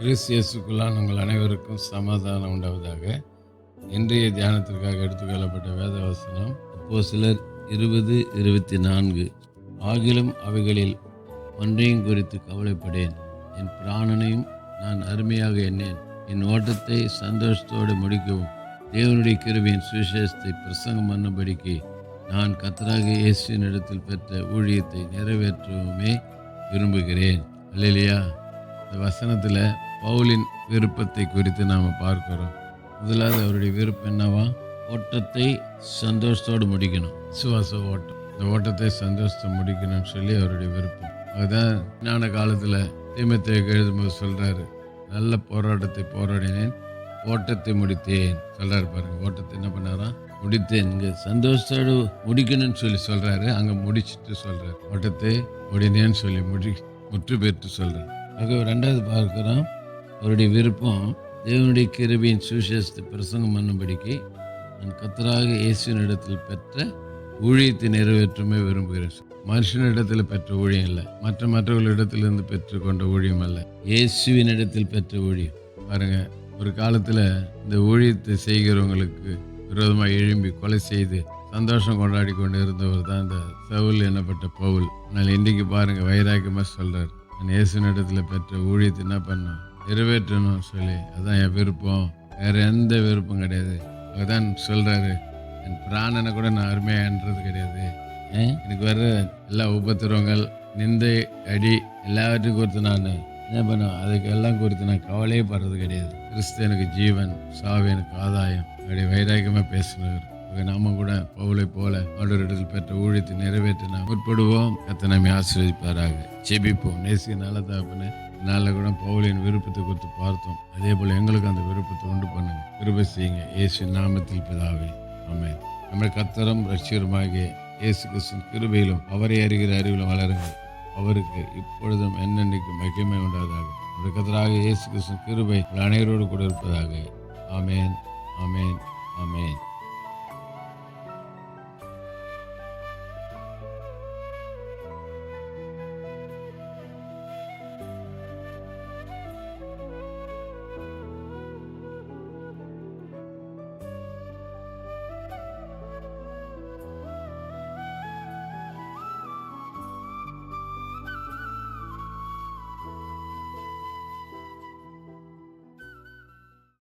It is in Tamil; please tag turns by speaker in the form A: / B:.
A: கிறிஸ்தியஸுக்குள்ளான உங்கள் அனைவருக்கும் சமாதானம் உண்டாவதாக. இன்றைய தியானத்திற்காக எடுத்துக்கொள்ளப்பட்ட வேத வசனம் அப்போ சிலர் இருபது இருபத்தி நான்கு. ஆகிலும் அவைகளில் ஒன்றையும் குறித்து கவலைப்படேன். என் பிராணனையும் நான் அருமையாக எண்ணேன் என் ஓட்டத்தை சந்தோஷத்தோடு முடிக்கவும். தேவனுடைய கிருபையின் சுவிசேஷத்தை பிரசங்கம் பண்ணபடிக்கு நான் கத்தராக இயேசுவின் இடத்தில் பெற்ற ஊழியத்தை நிறைவேற்றவுமே விரும்புகிறேன். இல்லையா இந்த வசனத்தில் பவுலின் விருப்பத்தை குறித்து நாம் பார்க்கிறோம். முதலாவது அவருடைய விருப்பம் என்னவா? ஓட்டத்தை சந்தோஷத்தோடு முடிக்கணும். சுவாச ஓட்டம். இந்த ஓட்டத்தை சந்தோஷத்தை முடிக்கணும்னு சொல்லி அவருடைய விருப்பம். அதுதான் ஞான காலத்தில் தீமத்தை எழுதும்போது சொல்கிறாரு நல்ல போராட்டத்தை போராடினேன் ஓட்டத்தை முடித்தேன். சொல்கிறாரு பாருங்க ஓட்டத்தை என்ன பண்ணாராம் முடித்தேன். இங்கே சந்தோஷத்தோடு முடிக்கணும்னு சொல்லி சொல்கிறாரு அங்கே முடிச்சிட்டு சொல்கிறார் ஓட்டத்தை முடினேன்னு சொல்லி முடி முற்று பெற்று சொல்கிறார் ஆக ரெண்டாவது பார்க்குறோம். அவருடைய விருப்பம் தேவனுடைய கிருபியின் சுவிசேஷத்தை பிரசங்கம் பண்ணும்படிக்கு நான் கத்தராக இயேசுவின் இடத்தில் பெற்ற ஊழியத்தை நிறைவேற்றுமே விரும்புகிறேன். மனுஷனிடத்தில் பெற்ற ஊழியம் இல்லை. மற்ற மற்றவர்களிடத்திலிருந்து பெற்றுக்கொண்ட ஊழியம் அல்ல. இயேசுவின் இடத்தில் பெற்ற ஊழியம். பாருங்க ஒரு காலத்தில் இந்த ஊழியத்தை செய்கிறவங்களுக்கு விரோதமாக எழும்பி கொலை செய்து சந்தோஷம் கொண்டாடி கொண்டு இருந்தவர் தான் இந்த சவுல் எனப்பட்ட பவுல். ஆனால் இன்றைக்கு பாருங்கள் வைராக்கியமாக சொல்கிறார் நான் இயேசுவின் இடத்துல பெற்ற ஊழியத்தை என்ன பண்ணோம்? நிறைவேற்றணும் சொல்லி. அதான் என் விருப்பம். வேற எந்த விருப்பம் கிடையாது. அதுதான் சொல்றாரு. என் பிராணனை கூட நான் அருமையான்றது கிடையாது? எனக்கு வர்ற எல்லா உபத்திரவங்கள் நிந்தை அடி எல்லாவற்றையும் குறித்து நான் என்ன பண்ணுவேன்? அதுக்கு எல்லாம் குறித்து நான் கவலையே படுறது கிடையாது. கிறிஸ்து எனக்கு ஜீவன் சாவு எனக்கு ஆதாயம். அப்படி வைராக்கியமாக பேசினவர் நாம கூட பவுலை போல ஆண்டவரிடத்தில் பெற்ற ஊழியத்தை நிறைவேற்ற நாம் முற்படுவோம். கத்த நம்மை ஆசீர்வதிப்பாராக. ஜெபிப்போம். நேசிய நல்ல தகப்பனே. நாளில் கூட பவுலின் விருப்பத்தை குறித்து பார்த்தோம். அதே போல் எங்களுக்கு அந்த விருப்பத்தை உண்டு பண்ணுங்க. கிருபை செய்யுங்க. இயேசு நாமத்தில் பிதாவே. ஆமென். நம்ம கத்தரும் ரட்சியருமாகிய இயேசு கிருஷ்ணன் கிருபையிலும் அவரை அறிகிற அறிவிலும் வளருங்கள். அவருக்கு இப்பொழுதும் என்னென்னைக்கு மகிமை உண்டாதாக ஒரு கத்தராக இயேசு கிருஷ்ணன் கிருபை அனைவரோடு கூட இருப்பதாக. ஆமேன். ஆமேன். ஆமேன்.